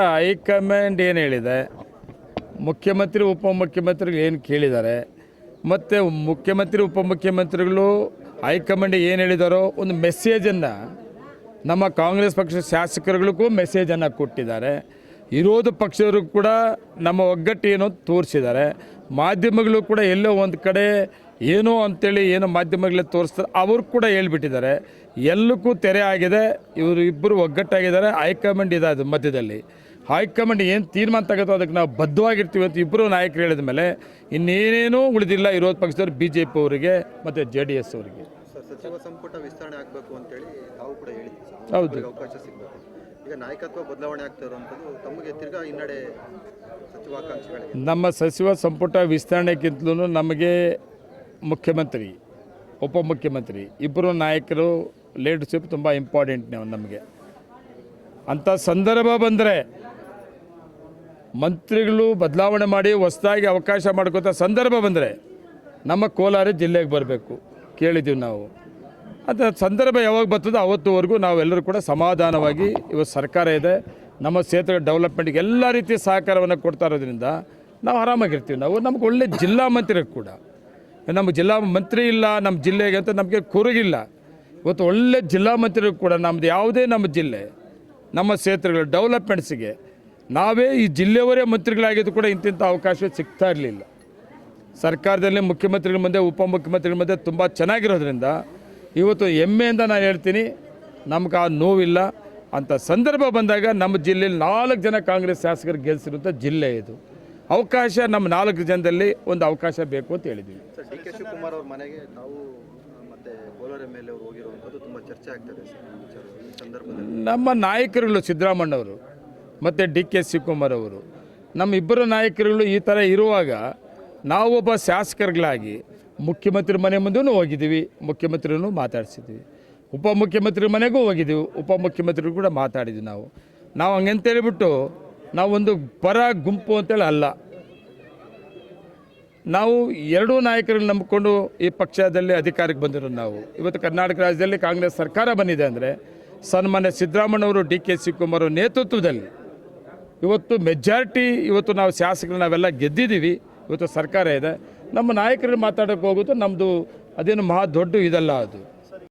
High command ಏನು ಹೇಳಿದೆ? ಮುಖ್ಯಮಂತ್ರಿ, ಉಪಮುಖ್ಯಮಂತ್ರಿಗಳು ಏನು ಕೇಳಿದ್ದಾರೆ? ಮತ್ತು ಮುಖ್ಯಮಂತ್ರಿ, ಉಪಮುಖ್ಯಮಂತ್ರಿಗಳು ಹೈಕಮಾಂಡ್ ಏನು ಹೇಳಿದಾರೋ ಒಂದು ಮೆಸೇಜನ್ನು ನಮ್ಮ ಕಾಂಗ್ರೆಸ್ ಪಕ್ಷದ ಶಾಸಕರುಗಳಿಗೂ ಮೆಸೇಜನ್ನು ಕೊಟ್ಟಿದ್ದಾರೆ. ವಿರೋಧ ಪಕ್ಷದವರು ಕೂಡ ನಮ್ಮ ಒಗ್ಗಟ್ಟು ಏನೋ ತೋರಿಸಿದ್ದಾರೆ. ಮಾಧ್ಯಮಗಳು ಕೂಡ ಎಲ್ಲೋ ಒಂದು ಕಡೆ ಏನೋ ಅಂತೇಳಿ ಏನೋ ಮಾಧ್ಯಮಗಳೇ ತೋರಿಸ್ತಾರೆ. ಅವರು ಕೂಡ ಹೇಳ್ಬಿಟ್ಟಿದ್ದಾರೆ. ಎಲ್ಲಕ್ಕೂ ತೆರೆ ಆಗಿದೆ. ಇವರು ಇಬ್ಬರು ಒಗ್ಗಟ್ಟಾಗಿದ್ದಾರೆ. ಹೈಕಮಾಂಡ್ ಇದೆ ಅದು ಮಧ್ಯದಲ್ಲಿ. ಹೈಕಮಾಂಡ್ ಏನು ತೀರ್ಮಾನ ತಗೋತೋ ಅದಕ್ಕೆ ನಾವು ಬದ್ಧವಾಗಿರ್ತೀವಿ ಅಂತ ಇಬ್ಬರು ನಾಯಕರು ಹೇಳಿದ ಮೇಲೆ ಇನ್ನೇನೇನೂ ಉಳಿದಿಲ್ಲ ವಿರೋಧ ಪಕ್ಷದವ್ರು ಬಿ ಜೆ ಪಿ ಅವರಿಗೆ ಮತ್ತು ಜೆ ಡಿ ಎಸ್ ಅವರಿಗೆ ಸಚಿವ ಸಂಪುಟ ವಿಸ್ತರಣೆ ಆಗಬೇಕು ಅಂತೇಳಿ ತಾವು ಕೂಡ ಹೌದು. ಅವಕಾಶ ಸಿಗಬೇಕು. ಈಗ ನಾಯಕತ್ವ ಬದಲಾವಣೆ ಆಗ್ತಾ ಇರುವಂಥದ್ದು ತಮಗೆ ತಿರ್ಗಾ ಹಿನ್ನಡೆ ಸಚಿವಾಕಾಂಕ್ಷಿಗಳಿಗೆ. ನಮ್ಮ ಸಚಿವ ಸಂಪುಟ ವಿಸ್ತರಣೆಗಿಂತಲೂ ನಮಗೆ ಮುಖ್ಯಮಂತ್ರಿ ಉಪಮುಖ್ಯಮಂತ್ರಿ ಇಬ್ಬರು ನಾಯಕರು ಲೀಡರ್ಶಿಪ್ ತುಂಬ ಇಂಪಾರ್ಟೆಂಟ್ ನಮಗೆ. ಅಂಥ ಸಂದರ್ಭ ಬಂದರೆ ಮಂತ್ರಿಗಳು ಬದಲಾವಣೆ ಮಾಡಿ ಹೊಸದಾಗಿ ಅವಕಾಶ ಮಾಡ್ಕೋತ ಸಂದರ್ಭ ಬಂದರೆ ನಮ್ಮ ಕೋಲಾರ ಜಿಲ್ಲೆಗೆ ಬರಬೇಕು ಕೇಳಿದ್ದೀವಿ ನಾವು. ಅದು ಸಂದರ್ಭ ಯಾವಾಗ ಬರ್ತದೋ ಅವತ್ತುವರೆಗೂ ನಾವೆಲ್ಲರೂ ಕೂಡ ಸಮಾಧಾನವಾಗಿ ಇವತ್ತು ಸರ್ಕಾರ ಇದೆ. ನಮ್ಮ ಕ್ಷೇತ್ರ ಡೆವಲಪ್ಮೆಂಟ್ಗೆ ಎಲ್ಲ ರೀತಿಯ ಸಹಕಾರವನ್ನು ಕೊಡ್ತಾ ಇರೋದ್ರಿಂದ ನಾವು ಆರಾಮಾಗಿರ್ತೀವಿ ನಾವು. ನಮ್ಗೆ ಒಳ್ಳೆ ಜಿಲ್ಲಾ ಮಂತ್ರಿ ಕೂಡ. ನಮ್ಮ ಜಿಲ್ಲಾ ಮಂತ್ರಿ ಇಲ್ಲ, ನಮ್ಮ ಜಿಲ್ಲೆಗೆ ಅಂತ ನಮಗೆ ಕುರುಗಿಲ್ಲ. ಇವತ್ತು ಒಳ್ಳೆ ಜಿಲ್ಲಾ ಮಂತ್ರಿ ಕೂಡ ನಮ್ಮದು ಯಾವುದೇ ನಮ್ಮ ಜಿಲ್ಲೆ, ನಮ್ಮ ಕ್ಷೇತ್ರಗಳು ಡೆವಲಪ್ಮೆಂಟ್ಸಿಗೆ ನಾವೇ ಈ ಜಿಲ್ಲೆಯವರೇ ಮಂತ್ರಿಗಳಾಗಿದ್ದು ಕೂಡ ಇಂತಿಂಥ ಅವಕಾಶ ಸಿಗ್ತಾ ಇರಲಿಲ್ಲ. ಸರ್ಕಾರದಲ್ಲಿ ಮುಖ್ಯಮಂತ್ರಿಗಳ ಮುಂದೆ ಉಪಮುಖ್ಯಮಂತ್ರಿಗಳ ಮುಂದೆ ತುಂಬ ಚೆನ್ನಾಗಿರೋದ್ರಿಂದ ಇವತ್ತು ಹೆಮ್ಮೆಯಿಂದ ನಾನು ಹೇಳ್ತೀನಿ ನಮ್ಗೆ ಆ ನೋವಿಲ್ಲ ಅಂತ ಸಂದರ್ಭ ಬಂದಾಗ ನಮ್ಮ ಜಿಲ್ಲೆಯಲ್ಲಿ ನಾಲ್ಕು ಜನ ಕಾಂಗ್ರೆಸ್ ಶಾಸಕರು ಗೆಲ್ಲಿಸಿರುವಂಥ ಜಿಲ್ಲೆ ಇದು. ಅವಕಾಶ ನಮ್ಮ ನಾಲ್ಕು ಜನದಲ್ಲಿ ಒಂದು ಅವಕಾಶ ಬೇಕು ಅಂತ ಹೇಳಿದ್ದೀವಿ ಸರ್ ಡಿ ಕೆ ಶಿವಕುಮಾರ್ ಅವ್ರ ಮನೆಗೆ ನಾವು ಆ, ಮತ್ತೆ ಕೋಲಾರ ಎಂ ಎಲ್ ಎ ಅವರು ಹೋಗಿರುವಂಥದ್ದು ತುಂಬ ಚರ್ಚೆ ಆಗ್ತದೆ ಸರ್ ಈ ಸಂದರ್ಭದಲ್ಲಿ. ನಮ್ಮ ನಾಯಕರುಗಳು ಸಿದ್ದರಾಮಣ್ಣವರು ಮತ್ತು ಡಿ ಕೆ ಶಿವಕುಮಾರ್ ಅವರು. ನಮ್ಮ ಇಬ್ಬರು ನಾಯಕರುಗಳು ಈ ಥರ ಇರುವಾಗ ನಾವೊಬ್ಬ ಶಾಸಕರುಗಳಾಗಿ ಮುಖ್ಯಮಂತ್ರಿ ಮನೆ ಮುಂದೂ ಹೋಗಿದ್ದೀವಿ, ಮುಖ್ಯಮಂತ್ರಿನೂ ಮಾತಾಡಿಸಿದ್ವಿ. ಉಪಮುಖ್ಯಮಂತ್ರಿ ಮನೆಗೂ ಹೋಗಿದ್ದೀವಿ ಉಪಮುಖ್ಯಮಂತ್ರಿಗಳು ಕೂಡ ಮಾತಾಡಿದ್ವಿ ನಾವು. ನಾವು ಹಂಗೆಂತ ಹೇಳ್ಬಿಟ್ಟು ನಾವೊಂದು ಪರ ಗುಂಪು ಅಂತೇಳಿ ಅಲ್ಲ. ನಾವು ಎರಡೂ ನಾಯಕರನ್ನು ನಂಬಿಕೊಂಡು ಈ ಪಕ್ಷದಲ್ಲಿ ಅಧಿಕಾರಕ್ಕೆ ಬಂದಿರೋದು ನಾವು. ಇವತ್ತು ಕರ್ನಾಟಕ ರಾಜ್ಯದಲ್ಲಿ ಕಾಂಗ್ರೆಸ್ ಸರ್ಕಾರ ಬಂದಿದೆ ಅಂದರೆ ಸನ್ಮಾನ್ಯ ಸಿದ್ದರಾಮಣ್ಣವರು ಡಿ ಕೆ ಶಿವಕುಮಾರ್ ನೇತೃತ್ವದಲ್ಲಿ ಇವತ್ತು ಮೆಜಾರಿಟಿ ಇವತ್ತು ನಾವು ಶಾಸಕರು ನಾವೆಲ್ಲ ಗೆದ್ದಿದ್ದೀವಿ. ಇವತ್ತು ಸರ್ಕಾರ ಇದೆ. ನಮ್ಮ ನಾಯಕರು ಮಾತಾಡೋಕ್ಕೆ ಹೋಗೋದು ನಮ್ಮದು ಅದೇನು ಮಹಾ ದೊಡ್ಡ ಇದಲ್ಲ ಅದು.